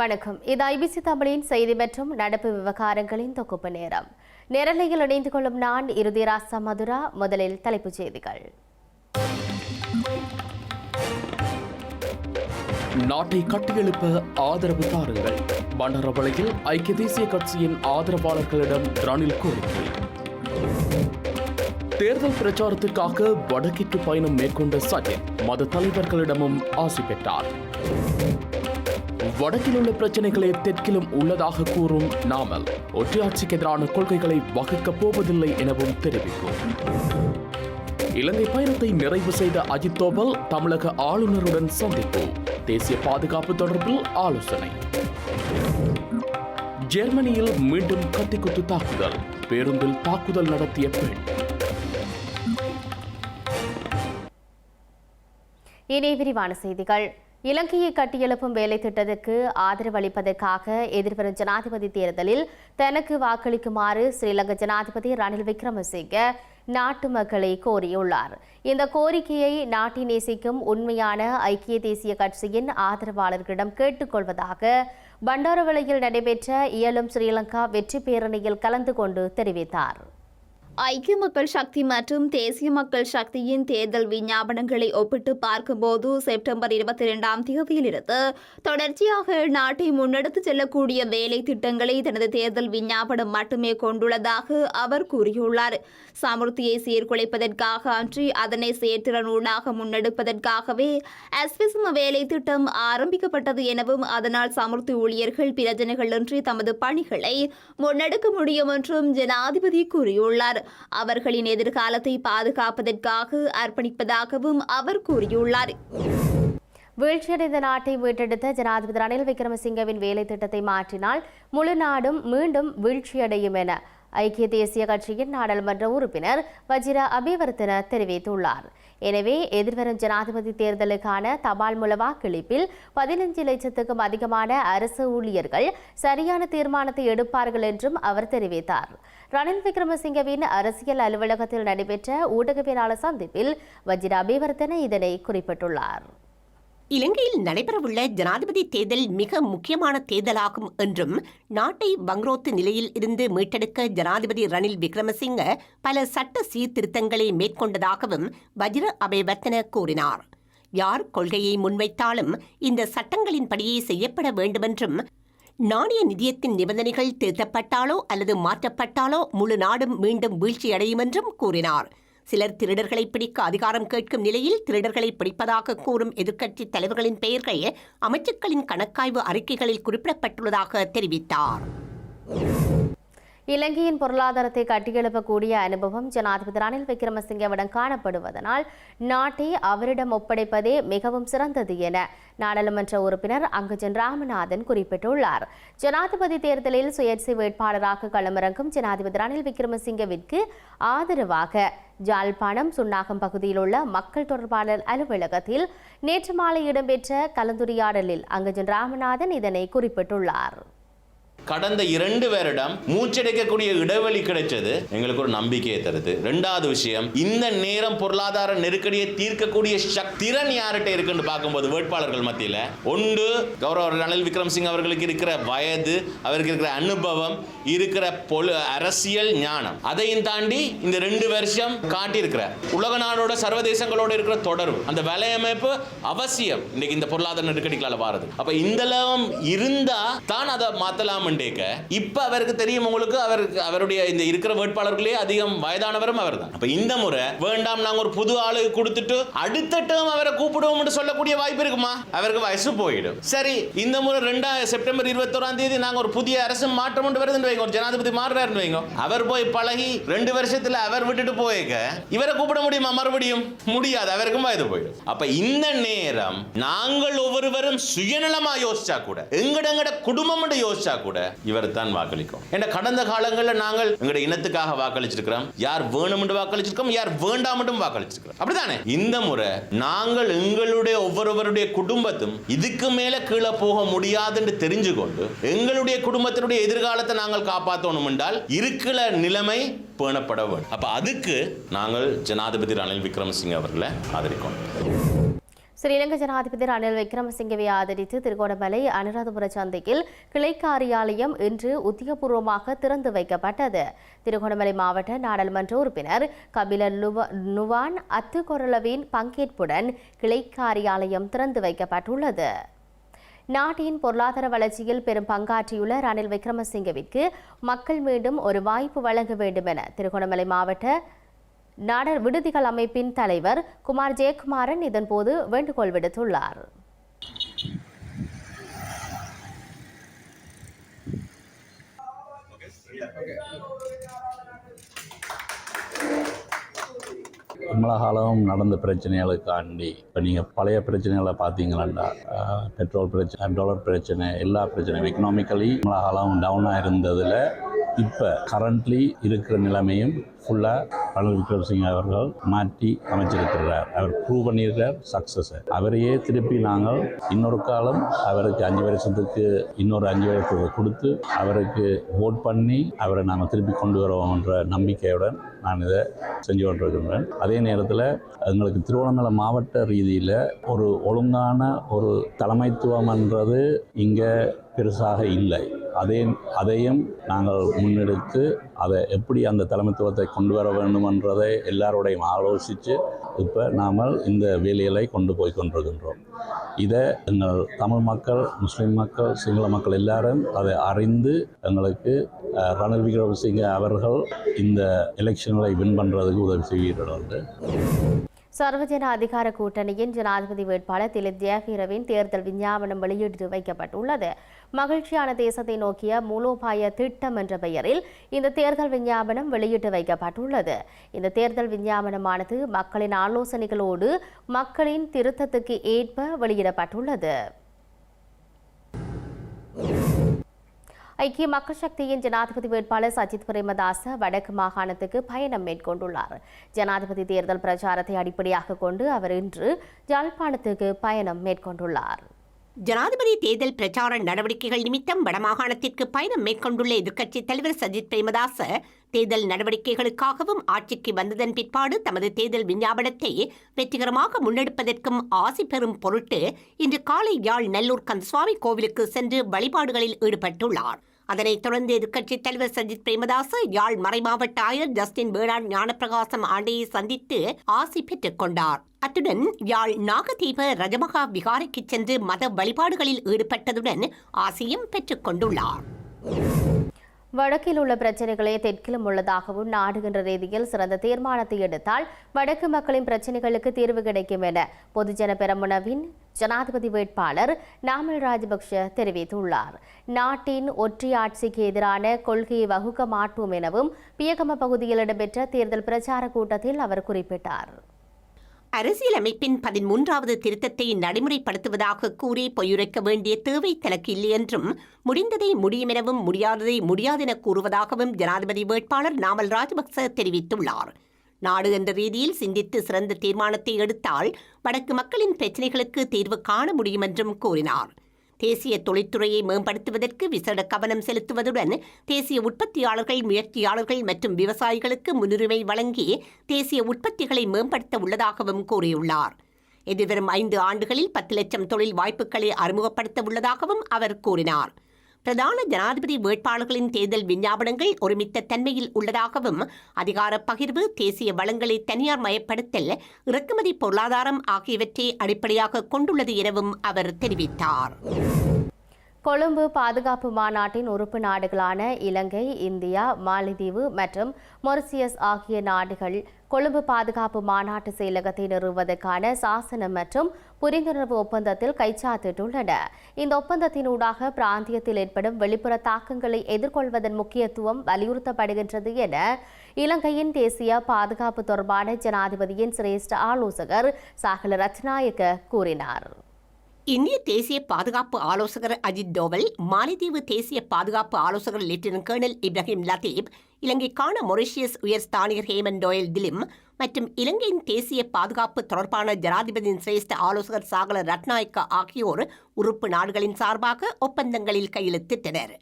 வணக்கம். இது ஐபிசி தமிழின் செய்தி மற்றும் நடப்பு விவகாரங்களின் தொகுப்பு நேரம். நேரலையில் இணைந்து கொள்ளும் நான் இறுதிராசா மதுரா முதலில் தலைப்புச் செய்திகள். நாட்டை கட்டியெழுப்ப ஆதரவு தாருங்கள். பண்டரவளையில் ஐக்கிய தேசிய கட்சியின் ஆதரவாளர்களிடம் ரணில் கோரிக்கை. தேர்தல் பிரச்சாரத்திற்காக வடக்கிற்கு பயணம் மேற்கொண்ட சஜித் மத தலைவர்களிடமும் ஆசி பெற்றார். வடக்கில் உள்ள பிரச்சனைகளே தெற்கிலும் உள்ளதாக கூறும் நாமல் ஒற்றையாட்சிக்கு எதிரான கொள்கைகளை வகுக்கப் போவதில்லை எனவும் தெரிவிக்கும். இலங்கை பயணத்தை நிறைவு செய்த அஜித் தோபல் தமிழக ஆளுநருடன் சந்திப்பு. தேசிய பாதுகாப்பு தொடர்பில் ஆலோசனை. ஜெர்மனியில் மீண்டும் கத்திக்குத்து தாக்குதல். பேருந்தில் தாக்குதல் நடத்திய பெண். இனி விரிவான செய்திகள். இலங்கையை கட்டியெழுப்பும் வேலை திட்டத்துக்கு ஆதரவு அளிப்பதற்காக எதிர்வரும் ஜனாதிபதி தேர்தலில் தனக்கு வாக்களிக்குமாறு ஸ்ரீலங்கா ஜனாதிபதி ரணில் விக்ரமசிங்க நாட்டு மக்களை கோரியுள்ளார். இந்த கோரிக்கையை நாட்டை நேசிக்கும் உண்மையான ஐக்கிய தேசிய கட்சியின் ஆதரவாளர்களிடம் கேட்டுக்கொள்வதாக பண்டாரவளையில் நடைபெற்ற இயலும் ஸ்ரீலங்கா வெற்றி பேரணியில் கலந்து கொண்டு தெரிவித்தார். ஐக்கிய மக்கள் சக்தி மற்றும் தேசிய மக்கள் சக்தியின் தேர்தல் விஞ்ஞாபனங்களை ஒப்பிட்டு பார்க்கும்போது செப்டம்பர் இருபத்தி இரண்டாம் தேதியிலிருந்து தொடர்ச்சியாக நாட்டை முன்னெடுத்து செல்லக்கூடிய வேலை திட்டங்களை தனது தேர்தல் விஞ்ஞாபனம் மட்டுமே கொண்டுள்ளதாக அவர் கூறியுள்ளார். சமுர்த்தியை சீர்குலைப்பதற்காக அன்றி அதனை செயற்திறனூடாக முன்னெடுப்பதற்காகவே எஸ்பிசும வேலை திட்டம் ஆரம்பிக்கப்பட்டது எனவும் அதனால் சமுர்த்தி ஊழியர்கள் பிரஜனைகளின்றி தமது பணிகளை முன்னெடுக்க முடியும் என்றும் ஜனாதிபதி கூறியுள்ளார். அவர்களின் எதிர்காலத்தை பாதுகாப்பதற்காக அர்ப்பணிப்பதாகவும் அவர் கூறியுள்ளார். வீழ்ச்சியடைந்த நாட்டை மீட்டெடுத்த ஜனாதிபதி ரணில் விக்ரமசிங்கவின் வேலை திட்டத்தை மாற்றினால் முழு நாடும் மீண்டும் வீழ்ச்சியடையும் என ஐக்கிய தேசிய கட்சியின் நாடாளுமன்ற உறுப்பினர் வஜிர அபிவர்த்தன தெரிவித்துள்ளார். எனவே எதிர்வரும் ஜனாதிபதி தேர்தலுக்கான தபால் மூலவா கிளிப்பில் பதினஞ்சு லட்சத்துக்கும் அதிகமான அரசு ஊழியர்கள் சரியான தீர்மானத்தை எடுப்பார்கள் என்றும் அவர் தெரிவித்தார். ரணில் விக்ரமசிங்கவின் அரசியல் அலுவலகத்தில் நடைபெற்ற ஊடகவியலாளர் சந்திப்பில் வஜிர அபிவர்த்தன இதனை குறிப்பிட்டுள்ளார். இலங்கையில் நடைபெறவுள்ள ஜனாதிபதி தேர்தல் மிக முக்கியமான தேர்தலாகும் என்றும் நாட்டை வங்குரோத்து நிலையில் இருந்து மீட்டெடுக்க ஜனாதிபதி ரணில் விக்ரமசிங்க பல சட்ட சீர்திருத்தங்களை மேற்கொண்டதாகவும் வஜ்ர அபேவர்த்தன கூறினார். யார் கொள்கையை முன்வைத்தாலும் இந்த சட்டங்களின்படியே செய்யப்பட வேண்டுமென்றும் நாணய நிதியத்தின் நிபந்தனைகள் திருத்தப்பட்டாலோ அல்லது மாற்றப்பட்டாலோ முழு நாடும் மீண்டும் வீழ்ச்சியடையும் என்றும் கூறினார். சிலர் திருடர்களை பிடிக்க அதிகாரம் கேட்கும் நிலையில் திருடர்களை பிடிப்பதாக கூறும் எதிர்க்கட்சித் தலைவர்களின் பெயர்கள் அமைச்சர்களின் கணக்காய்வு அறிக்கைகளில் குறிப்பிடப்பட்டுள்ளதாக தெரிவித்தார். இலங்கையின் பொருளாதாரத்தை கட்டியெழுப்பக்கூடிய அனுபவம் ஜனாதிபதி ரணில் விக்ரமசிங்கவிடம் காணப்படுவதனால் நாட்டை அவரிடம் ஒப்படைப்பதே மிகவும் சிறந்தது என நாடாளுமன்ற உறுப்பினர் அங்குஜன் ராமநாதன் குறிப்பிட்டுள்ளார். ஜனாதிபதி தேர்தலில் சுயேட்சை வேட்பாளராக களமிறங்கும் ஜனாதிபதி ரணில் விக்ரமசிங்கவிற்கு ஆதரவாக ஜாழ்ப்பாணம் சுன்னாகம் பகுதியில் உள்ள மக்கள் தொடர்பாளர் அலுவலகத்தில் நேற்று மாலை இடம்பெற்ற கலந்துரையாடலில் அங்குஜன் ராமநாதன் இதனை குறிப்பிட்டுள்ளார். கடந்த இரண்டு வருடம் மூச்சடைக்கக்கூடிய இடைவெளி கிடைச்சது. எங்களுக்கு ஒரு நம்பிக்கையை தருது. ரெண்டாவது விஷயம் இந்த நேரம் பொருளாதார நெருக்கடியை தீர்க்கக்கூடிய திறன் யார்கிட்ட இருக்குன்னு பார்க்கும்போது வேட்பாளர்கள் மத்தியில் ஒன்று கௌரவ ரணில் விக்ரம்சிங் அவர்களுக்கு இருக்கிற வயது அவருக்கு இருக்கிற அனுபவம் இருக்கிற பொழு அரசியல் ஞானம். அதையும் தாண்டி இந்த ரெண்டு வருஷம் காட்டியிருக்கிற உலக நாடோட சர்வதேசங்களோட இருக்கிற தொடர்பு அந்த வலையமைப்பு அவசியம். இன்னைக்கு இந்த பொருளாதார நெருக்கடிகளால் வாரது. அப்ப இந்த லெவம் இருந்தா தான் அதை மாத்தலாம் இப்போ அவருக்கு தெரியும் உங்களுக்கு அவருக்கு அவருடைய இந்த இருக்கிற வேட்பாளர்களே அதிகம் வயதானவரும் அவர் தான் அப்போ இந்த முறை வேண்டாம் நாங்கள் ஒரு புது ஆளு கொடுத்துட்டு அடுத்த டேர்ம் அவரை கூப்பிடுவோம் சொல்லக்கூடிய வாய்ப்பு இருக்குமா? அவருக்கு வயசு போயிடும். சரி இந்த முறை ரெண்டா செப்டம்பர் இருபத்தோராம் தேதி நாங்கள் ஒரு புதிய அரசு மாற்றம் கொண்டு வருதுன்னு வைங்க. ஒரு ஜனாதிபதி மாறுறாருன்னு வைங்க. அவர் போய் பழகி ரெண்டு வருஷத்தில் அவர் விட்டுட்டு போயிருக்க இவரை கூப்பிட முடியுமா? மறுபடியும் முடியாது. அவருக்கும் வயது போயிடும். அப்ப இந்த நேரம் நாங்கள் ஒவ்வொருவரும் சுயநலமா யோசிச்சா கூட எங்கட எங்கட குடும்பம் யோசிச்சா கூட இவர் தான் வாக்களிக்கும். ஏன்னா கடந்த காலங்களில் நாங்கள் எங்களுடைய இனத்துக்காக வாக்களிச்சிருக்கிறோம். யார் வேணும் என்று வாக்களிச்சிருக்கோம் யார் வேண்டாம் என்றும் வாக்களிச்சிருக்கிறோம். அப்படிதானே இந்த முறை நாங்கள் எங்களுடைய ஒவ்வொருவருடைய குடும்பத்தும் இதுக்கு மேல கீழே போக முடியாது என்று தெரிஞ்சு கொண்டு எங்களுடைய குடும்பத்தினுடைய எதிர்காலத்தை நாங்கள் காப்பாற்றணும் என்றால் இருக்கிற நிலைமை பேணப்பட வேண்டும். அப்ப அதுக்கு நாங்கள் ஜனாதிபதி ரணில் விக்ரமசிங்க அவர்களை ஆதரிக்கணும். ஸ்ரீலங்கா ஜனாதிபதி ரணில் விக்ரமசிங்கவை ஆதரித்து திருகோணமலை அனுராதபுர சந்தையில் கிளை காரியாலயம் இன்று உத்தியபூர்வமாக திறந்து வைக்கப்பட்டது. திருகோணமலை மாவட்ட நாடாளுமன்ற உறுப்பினர் கபில நுவான் அத்துக்கொரளவின் பங்கேற்புடன் கிளை காரியாலயம் திறந்து வைக்கப்பட்டுள்ளது. நாட்டின் பொருளாதார வளர்ச்சியில் பெரும் பங்காற்றியுள்ள ரணில் விக்ரமசிங்கவிற்கு மக்கள் மீண்டும் ஒரு வாய்ப்பு வழங்க வேண்டும் என திருகோணமலை மாவட்ட நாடர் விடுதிகள் அமைப்பின் தலைவர் குமார் ஜெயக்குமாரன் இதன்போது வேண்டுகோள் விடுத்துள்ளார். இம்மளகாலம் நடந்த பிரச்சனைகளுக்காண்டி இப்போ நீங்கள் பழைய பிரச்சனைகளை பார்த்தீங்களா பெட்ரோல் பிரச்சனை டாலர் பிரச்சனை எல்லா பிரச்சனையும் எக்கனாமிக்கலி இம்மளகாலம் டவுனாக இருந்ததில் இப்போ கரண்ட்லி இருக்கிற நிலைமையும் ஃபுல்லாக பழனி விக்ரமசிங்க அவர்கள் மாற்றி அமைச்சிருக்கிறார். அவர் ப்ரூவ் பண்ணியிருக்கார் சக்ஸஸை அவரையே திருப்பி நாங்கள் இன்னொரு காலம் அவருக்கு அஞ்சு வருஷத்துக்கு இன்னொரு அஞ்சு வருஷத்துக்கு கொடுத்து அவருக்கு ஓட் பண்ணி அவரை நாம் திருப்பி கொண்டு வருவோம்ன்ற நம்பிக்கையுடன் நான் இதை செஞ்சு கொண்டிருக்கின்றேன். அதே நேரத்தில் எங்களுக்கு திருவண்ணாமலை மாவட்ட ரீதியில் ஒரு ஒழுங்கான ஒரு தலைமைத்துவம்ன்றது இங்கே பெருசாக இல்லை. அதையும் அதையும் நாங்கள் முன்னெடுத்து அதை எப்படி அந்த தலைமைத்துவத்தை கொண்டு வர வேண்டுமென்றதை எல்லாரோடையும் ஆலோசித்து இப்போ நாம் இந்த வேலைகளை கொண்டு போய் கொண்டிருக்கின்றோம். இதை எங்கள் தமிழ் மக்கள் முஸ்லீம் மக்கள் சிங்கள மக்கள் எல்லாரும் அதை அறிந்து எங்களுக்கு ரணில் விக்ரமசிங்க அவர்கள் இந்த எலெக்ஷன்களை வின் பண்ணுறதுக்கு உதவி செய்கிறார்கள் சர்வஜன அதிகார கூட்டணியின் ஜனாதிபதி வேட்பாளர் திலித் ஜெயவீரவின் தேர்தல் விஞ்ஞாபனம் வெளியிட்டு வைக்கப்பட்டுள்ளது. மகிழ்ச்சியான தேசத்தை நோக்கிய மூலோபாய திட்டம் என்ற பெயரில் இந்த தேர்தல் விஞ்ஞாபனம் வெளியிட்டு வைக்கப்பட்டுள்ளது. இந்த தேர்தல் விஞ்ஞாபனமானது மக்களின் ஆலோசனைகளோடு மக்களின் திருத்தத்துக்கு ஏற்ப வெளியிடப்பட்டுள்ளது. ஐக்கிய மக்கள் சக்தியின் ஜனாதிபதி வேட்பாளர் சஜித் பிரேமதாச வடக்கு மாகாணத்துக்கு பயணம் மேற்கொண்டுள்ளார். ஜனாதிபதி தேர்தல் பிரச்சாரத்தை அடிப்படையாக கொண்டு அவர் இன்று யாழ்ப்பாணத்துக்கு பயணம் மேற்கொண்டுள்ளார். ஜனாதிபதி தேர்தல் பிரச்சார நடவடிக்கைகள் நிமித்தம் வடமாகாணத்திற்கு பயணம் மேற்கொண்டுள்ள எதிர்க்கட்சித் தலைவர் சஜித் பிரேமதாச தேர்தல் நடவடிக்கைகளுக்காகவும் ஆட்சிக்கு வந்ததன் பிற்பாடு தமது தேர்தல் விஞ்ஞாபனத்தை வெற்றிகரமாக முன்னெடுப்பதற்கும் ஆசி பெறும் பொருட்டு இன்று காலை யாழ் நல்லூர் கந்தசுவாமி கோவிலுக்கு சென்று வழிபாடுகளில் ஈடுபட்டுள்ளார். அதனைத் தொடர்ந்து எதிர்க்கட்சித் தலைவர் சஜித் பிரேமதாசு யாழ் மறைமாவட்ட ஆயர் ஜஸ்டின் வேளாண் ஞானப்பிரகாசம் ஆண்டையை சந்தித்து ஆசி பெற்றுக் கொண்டார். அத்துடன் யாழ் நாகதீப ரஜமகா விகாரைக்கு சென்று மத வழிபாடுகளில் ஈடுபட்டதுடன் ஆசியும் பெற்றுக் கொண்டுள்ளார். வடக்கில் உள்ள பிரச்சனைகளே தெற்கிலும் உள்ளதாகவும் நாடுகின்ற ரீதியில் சிறந்த தீர்மானத்தை எடுத்தால் வடக்கு மக்களின் பிரச்சனைகளுக்கு தீர்வு கிடைக்கும் என பொதுஜன பெரமுனவின் ஜனாதிபதி வேட்பாளர் நாமல் ராஜபக்ஷ தெரிவித்துள்ளார். நாட்டின் ஒற்றையாட்சிக்கு எதிரான கொள்கையை வகுக்க மாட்டோம் எனவும் பியகம பகுதியில் இடம்பெற்ற தேர்தல் பிரச்சார கூட்டத்தில் அவர் குறிப்பிட்டார். அரசியலமைப்பின் பதிமூன்றாவது திருத்தத்தை நடைமுறைப்படுத்துவதாக கூறி பொய்யுரைக்க வேண்டிய தேவை தனக்கு இல்லை என்றும் முடிந்ததை முடியுமெனவும் முடியாததை முடியாதென கூறுவதாகவும் ஜனாதிபதி வேட்பாளர் நாமல் ராஜபக்ச தெரிவித்துள்ளார். நாடு என்ற ரீதியில் சிந்தித்து சிறந்த தீர்மானத்தை எடுத்தால் வடக்கு மக்களின் பிரச்சினைகளுக்கு தீர்வு காண முடியும் என்றும் கூறினார். தேசிய தொழிற்துறையை மேம்படுத்துவதற்கு விசேட கவனம் செலுத்துவதுடன் தேசிய உற்பத்தியாளர்கள் முயற்சியாளர்கள் மற்றும் விவசாயிகளுக்கு முன்னுரிமை வழங்கி தேசிய உற்பத்திகளை மேம்படுத்த உள்ளதாகவும் கூறியுள்ளார். எதிர்வரும் ஐந்து ஆண்டுகளில் பத்து லட்சம் தொழில் வாய்ப்புகளை அறிமுகப்படுத்த உள்ளதாகவும் அவர் கூறினார். பிரதான ஜனாதிபதி வேட்பாளர்களின் தேர்தல் விஞ்ஞாபனங்கள் ஒருமித்த தன்மையில் உள்ளதாகவும் அதிகார பகிர்வு தேசிய வளங்களை தனியார் மயப்படுத்தல் இறக்குமதி பொருளாதாரம் ஆகியவற்றை அடிப்படையாக கொண்டுள்ளது எனவும் அவர் தெரிவித்தார். கொழும்பு பாதுகாப்பு மாநாட்டின் உறுப்பு நாடுகளான இலங்கை இந்தியா மாலத்தீவு மற்றும் மொரிசியஸ் ஆகிய நாடுகள் கொழும்பு பாதுகாப்பு மாநாட்டு செயலகத்தை நிறுவுவதற்கான சாசனம் மற்றும் புரிந்துணர்வு ஒப்பந்தத்தில் கைச்சாத்திட்டுள்ளன. இந்த ஒப்பந்தத்தினூடாக பிராந்தியத்தில் ஏற்படும் வெளிப்புற தாக்கங்களை எதிர்கொள்வதன் முக்கியத்துவம் வலியுறுத்தப்படுகின்றது என இலங்கையின் தேசிய பாதுகாப்பு தொடர்பான ஜனாதிபதியின் சிரேஷ்ட ஆலோசகர் சாகல ரத்நாயக்க கூறினார். இந்திய தேசிய பாதுகாப்பு ஆலோசகர் அஜித் டோவல் மாலைதீவு தேசிய பாதுகாப்பு ஆலோசகர் லெப்டினன்ட் கர்னல் இப்ராஹிம் லத்தீப் இலங்கைக்கான மொரிஷியஸ் உயர் ஸ்தானிகர் ஹேமன் டோயல் திலிம் மற்றும் இலங்கையின் தேசிய பாதுகாப்பு தொடர்பான ஜனாதிபதியின் சிரேஷ்ட ஆலோசகர் சாகல ரத்நாயக்கா ஆகியோர் உறுப்பு நாடுகளின் சார்பாக ஒப்பந்தங்களில் கையெழுத்திட்டனர்.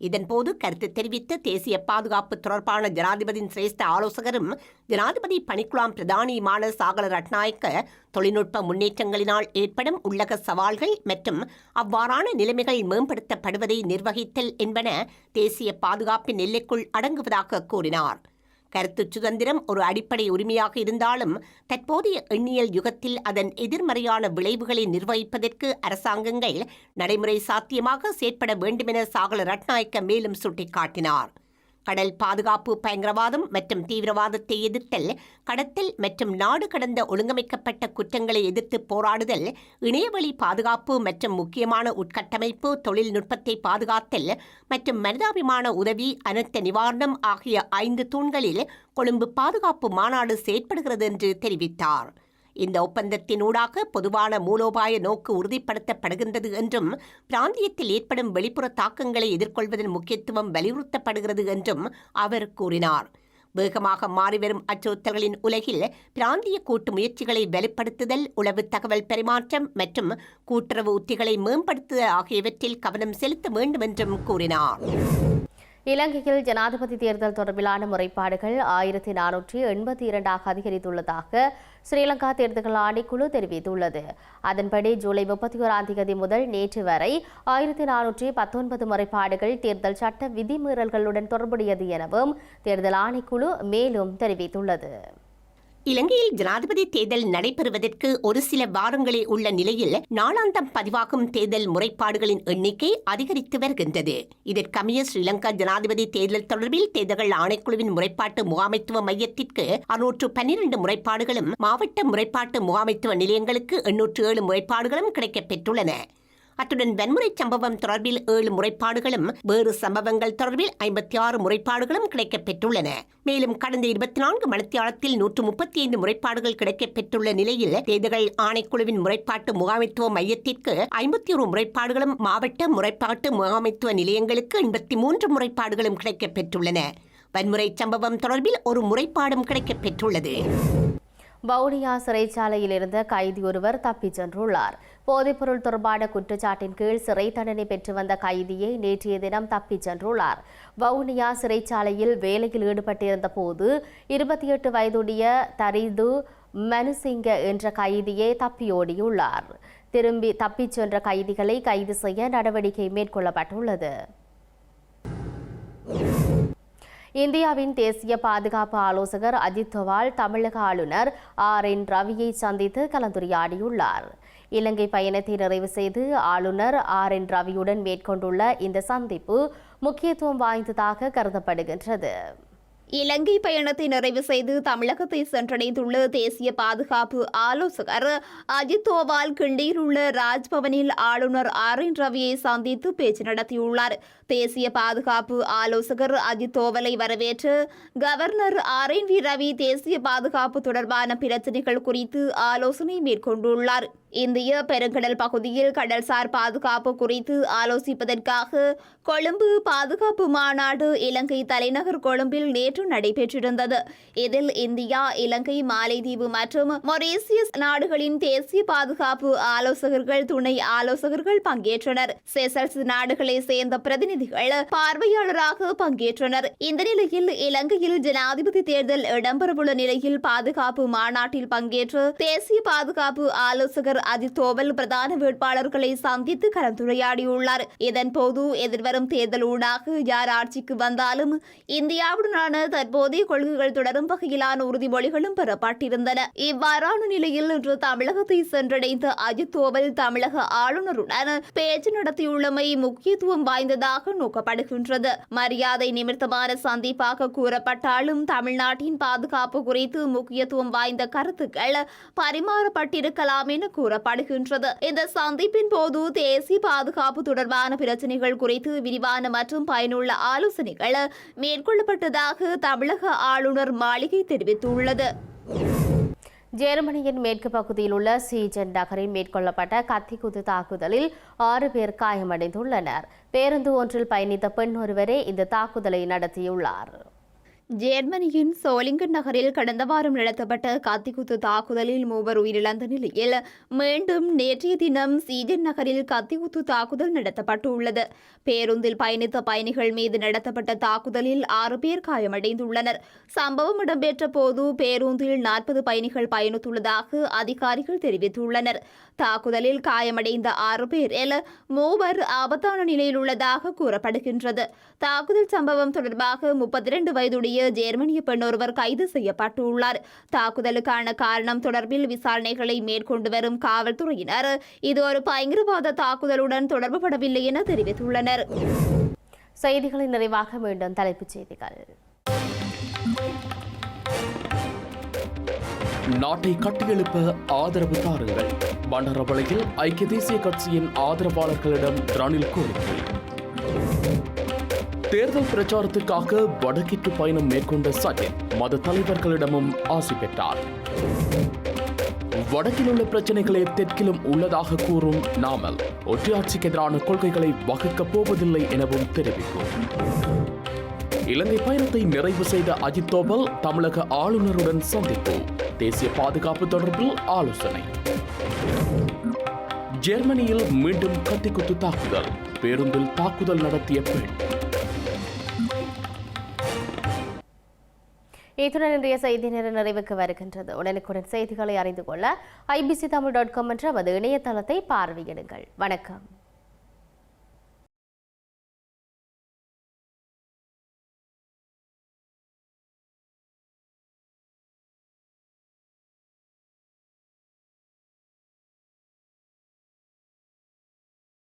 இதன்போது கருத்து தெரிவித்த தேசிய பாதுகாப்பு தொடர்பான ஜனாதிபதியின் சிரேஷ்ட ஆலோசகரும் ஜனாதிபதி பணிக்குழாம் பிரதானியுமான சாகல ரட்நாயக்க தொழில்நுட்ப முன்னேற்றங்களினால் ஏற்படும் உள்ளக சவால்கள் மற்றும் அவ்வாறான நிலைமைகள் மேம்படுத்தப்படுவதை நிர்வகித்தல் என்பன தேசிய பாதுகாப்பின் எல்லைக்குள் அடங்குவதாக கூறினார். கருத்து சுதந்திரம் ஒரு அடிப்படை உரிமையாக இருந்தாலும் தற்போதைய எண்ணியல் யுகத்தில் அதன் எதிர்மறையான விளைவுகளை நிர்வகிப்பதற்கு அரசாங்கங்கள் நடைமுறை சாத்தியமாக செயற்பட வேண்டுமென சாகல ரட்நாயக்க மேலும் சுட்டிக்காட்டினார். கடல் பாதுகாப்பு பயங்கரவாதம் மற்றும் தீவிரவாதத்தை எதிர்த்தல் கடத்தல் மற்றும் நாடு கடந்த ஒழுங்கமைக்கப்பட்ட குற்றங்களை எதிர்த்து போராடுதல் இணையவழி பாதுகாப்பு மற்றும் முக்கியமான உட்கட்டமைப்பு தொழில்நுட்பத்தை பாதுகாத்தல் மற்றும் மனிதாபிமான உதவி அனர்த்த நிவாரணம் ஆகிய ஐந்து தூண்களில் கொழும்பு பாதுகாப்பு மாநாடு செயற்படுகிறது என்று தெரிவித்தார். இந்த ஒப்பந்தத்தினூடாக பொதுவான மூலோபாய நோக்கு உறுதிப்படுத்தப்படுகின்றது என்றும் பிராந்தியத்தில் ஏற்படும் வெளிப்புற தாக்கங்களை எதிர்கொள்வதன் முக்கியத்துவம் வலியுறுத்தப்படுகிறது என்றும் அவர் கூறினார். வேகமாக மாறிவரும் அச்சுறுத்தல்களின் உலகில் பிராந்திய கூட்டு முயற்சிகளை வலுப்படுத்துதல் உளவு தகவல் பரிமாற்றம் மற்றும் கூட்டுறவு உத்திகளை மேம்படுத்துதல் ஆகியவற்றில் கவனம் செலுத்த வேண்டும் என்றும் கூறினார். இலங்கையில் ஜனாதிபதி தேர்தல் தொடர்பிலான முறைப்பாடுகள் ஆயிரத்தி நானூற்றி எண்பத்தி இரண்டாக அதிகரித்துள்ளதாக ஸ்ரீலங்கா தேர்தல்கள் ஆணைக்குழு தெரிவித்துள்ளது. அதன்படி ஜூலை முப்பத்தி ஓராம் தேதி முதல் நேற்று வரை ஆயிரத்தி நானூற்றி பத்தொன்பது முறைப்பாடுகள் தேர்தல் சட்ட விதிமீறல்களுடன் தொடர்புடையது எனவும் தேர்தல் ஆணைக்குழு மேலும் தெரிவித்துள்ளது. இலங்கையில் ஜனாதிபதி தேர்தல் நடைபெறுவதற்கு ஒரு சில வாரங்களே உள்ள நிலையில் நாளாந்தம் பதிவாகும் தேர்தல் முறைப்பாடுகளின் எண்ணிக்கை அதிகரித்து வருகின்றது. இதற்கமைய ஸ்ரீலங்கா ஜனாதிபதி தேர்தல் தொடர்பில் தேர்தல்கள் ஆணைக்குழுவின் முறைப்பாட்டு முகாமைத்துவ மையத்திற்கு அறுநூற்று பன்னிரண்டு முறைப்பாடுகளும் மாவட்ட முறைப்பாட்டு முகாமைத்துவ நிலையங்களுக்கு எண்ணூற்று ஏழு முறைப்பாடுகளும் கிடைக்கப்பெற்றுள்ளன அத்துடன் வன்முறை சம்பவம் தொடர்பில் ஏழு முறைப்பாடுகளும் வேறு சம்பவங்கள் தொடர்பில் ஐம்பத்தி ஆறு முறைப்பாடுகளும் கிடைக்கப்பெற்றுள்ளன. மேலும் கடந்த இருபத்தி நான்கு மணித்தியாலத்தில் நூற்று முப்பத்தி ஐந்து முறைப்பாடுகள் கிடைக்கப்பெற்றுள்ள நிலையில் தேர்தல்கள் ஆணைக்குழுவின் முறைப்பாட்டு முகாமைத்துவ மையத்திற்கு ஐம்பத்தி ஒரு முறைப்பாடுகளும் மாவட்ட முறைப்பாட்டு முகாமைத்துவ நிலையங்களுக்கு எண்பத்தி மூன்று முறைப்பாடுகளும் கிடைக்கப்பெற்றுள்ளன. வன்முறை சம்பவம் தொடர்பில் ஒரு முறைப்பாடும் கிடைக்கப்பெற்றுள்ளது. வவுனியா சிறைச்சாலையில் இருந்த கைதி ஒருவர் தப்பிச் சென்றுள்ளார். போதைப்பொருள் தொடர்பான குற்றச்சாட்டின் கீழ் சிறை தண்டனை பெற்று வந்த கைதியை நேற்றைய தினம் தப்பிச் சென்றுள்ளார். வவுனியா சிறைச்சாலையில் வேலையில் ஈடுபட்டிருந்த போது இருபத்தி எட்டு வயதுடைய தரிது மனுசிங்க என்ற கைதியே தப்பியோடியுள்ளார் திரும்பி தப்பிச் சென்ற கைதிகளை கைது செய்ய நடவடிக்கை மேற்கொள்ளப்பட்டுள்ளது. இந்தியாவின் தேசிய பாதுகாப்பு ஆலோசகர் அஜித் தோவால் தமிழக ஆளுநர் ஆர் என் ரவியை சந்தித்து கலந்துரையாடியுள்ளார். இலங்கை பயணத்தை நிறைவு செய்து ஆளுநர் ஆர் என் ரவியுடன் மேற்கொண்டுள்ள இந்த சந்திப்பு முக்கியத்துவம் வாய்ந்ததாக கருதப்படுகின்றது. இலங்கை பயணத்தை நிறைவு செய்து தமிழகத்தை சென்றடைந்துள்ள தேசிய பாதுகாப்பு ஆலோசகர் அஜித் தோவால் கிண்டியில் உள்ள ராஜ்பவனில் ஆளுநர் ஆர் என் ரவியை சந்தித்து பேச்சு நடத்தியுள்ளார். தேசிய பாதுகாப்பு ஆலோசகர் அஜித் தோவலை வரவேற்று governor R N V Ravi தேசிய பாதுகாப்பு தொடர்பான பிரச்சினைகள் குறித்து ஆலோசனை மேற்கொண்டுள்ளார். இந்திய பெருங்கடல் பகுதியில் கடல்சார் பாதுகாப்பு குறித்து ஆலோசிப்பதற்காக கொழும்பு பாதுகாப்பு மாநாடு இலங்கை தலைநகர் கொழும்பில் நேற்று நடைபெற்றிருந்தது. இதில் இந்தியா இலங்கை மாலைதீவு மற்றும் மொரீசியஸ் நாடுகளின் தேசிய பாதுகாப்பு ஆலோசகர்கள் துணை ஆலோசகர்கள் பங்கேற்றனர். செசல்ஸ் நாடுகளை சேர்ந்த பிரதிநிதி பிரதிநிதிகள் பார்வையாளராக பங்கேற்றனர். இந்த நிலையில் இலங்கையில் ஜனாதிபதி தேர்தல் இடம்பெறவுள்ள நிலையில் பாதுகாப்பு மாநாட்டில் பங்கேற்று தேசிய பாதுகாப்பு ஆலோசகர் அஜித் தோவல் பிரதான வேட்பாளர்களை சந்தித்து கலந்துரையாடியுள்ளார். இதன்போது எதிர்வரும் தேர்தல் ஊடாக யார் ஆட்சிக்கு வந்தாலும் இந்தியாவுடனான தற்போதைய கொள்கைகள் தொடரும் வகையிலான உறுதிமொழிகளும் பெறப்பட்டிருந்தன. இவ்வாறான நிலையில் இன்று தமிழகத்தை சென்றடைந்த அஜித் தோவல் தமிழக ஆளுநருடன் பேச்சு நடத்தியுள்ளமை முக்கியத்துவம் வாய்ந்ததாக நோக்கப்படுகின்றது. மரியாதை நிமித்தமான சந்திப்பாக கூறப்பட்டாலும் தமிழ்நாட்டின் பாதுகாப்பு குறித்து முக்கியத்துவம் வாய்ந்த கருத்துக்கள் பரிமாறப்பட்டிருக்கலாம் என கூறப்படுகின்றது. இந்த சந்திப்பின் போது தேசிய பாதுகாப்பு தொடர்பான பிரச்சினைகள் குறித்து விரிவான மற்றும் பயனுள்ள ஆலோசனைகள் மேற்கொள்ளப்பட்டதாக தமிழக ஆளுநர் மாளிகை தெரிவித்துள்ளது. ஜெர்மனியின் மேற்கு பகுதியில் உள்ள சீஜன் நகரில் மேற்கொள்ளப்பட்ட கத்திக்குத்து தாக்குதலில் ஆறு பேர் காயமடைந்துள்ளனர். பேருந்து ஒன்றில் பயணித்த பெண் ஒருவரே இந்த தாக்குதலை நடத்தியுள்ளார். ஜெர்மனியின் சோலிங்கன் நகரில் கடந்த வாரம் நடத்தப்பட்ட கத்திக்குத்து தாக்குதலில் மூவர் உயிரிழந்த நிலையில் மீண்டும் நேற்றைய தினம் சீஜன் நகரில் கத்திக்குத்து தாக்குதல் நடத்தப்பட்டுள்ளது. பேருந்தில் பயணித்த பயணிகள் மீது நடத்தப்பட்ட தாக்குதலில் ஆறு பேர் காயமடைந்துள்ளனர். சம்பவம் இடம்பெற்ற போது பேருந்தில் நாற்பது பயணிகள் பயணித்துள்ளதாக அதிகாரிகள் தெரிவித்துள்ளனர். தாக்குதலில் காயமடைந்த ஆறு பேரில் மூவர் ஆபத்தான நிலையில் உள்ளதாக கூறப்படுகின்றது. தாக்குதல் சம்பவம் தொடர்பாக முப்பத்தி இரண்டு வயதுடைய ஜெர்மனிய பெண் ஒருவர் கைது செய்யப்பட்டுள்ளார். தாக்குதலுக்கான காரணம் தொடர்பில் விசாரணைகளை மேற்கொண்டு வரும் காவல்துறையினர் இது ஒரு பயங்கரவாத தாக்குதலுடன் தொடர்புபடவில்லை என தெரிவித்துள்ளனர். செய்திகளின் நிறைவாக மீண்டும் தலைப்புச் செய்திகள். நாட்டை கட்டியெழுப்ப ஆதரவு தாருங்கள். பண்டரவளையில் ஐக்கிய தேசிய கட்சியின் ஆதரவாளர்களிடம் ரணில் கோரிக்கை. தேர்தல் பிரச்சாரத்திற்காக வடக்கிற்கு பயணம் மேற்கொண்ட சஜித் மத தலைவர்களிடமும் ஆசி பெற்றார். வடக்கில் உள்ள பிரச்சனைகளே தெற்கிலும் உள்ளதாக கூறும் நாமல் ஒற்றையாட்சிக்கு எதிரான கொள்கைகளை வகுக்கப் போவதில்லை எனவும் தெரிவிக்கும். இலங்கை பயணத்தை நிறைவு செய்த அஜித் தோபல் தமிழக ஆளுநருடன் சந்திப்பு. தேசிய பாதுகாப்பு தொடர்பில் ஆலோசனை. ஜெர்மனியில் மீண்டும் கத்திக்குத்து தாக்குதல் பேருந்தில் தாக்குதல் நடத்திய பெண். இத்துடன் இன்றைய செய்தி நேர நிறைவுக்கு வருகின்றது. உடனுக்குடன் செய்திகளை அறிந்து கொள்ள ஐபிசி தமிழ் டாட் காம் என்ற நமது இணையதளத்தை பார்வையிடுங்கள். வணக்கம்.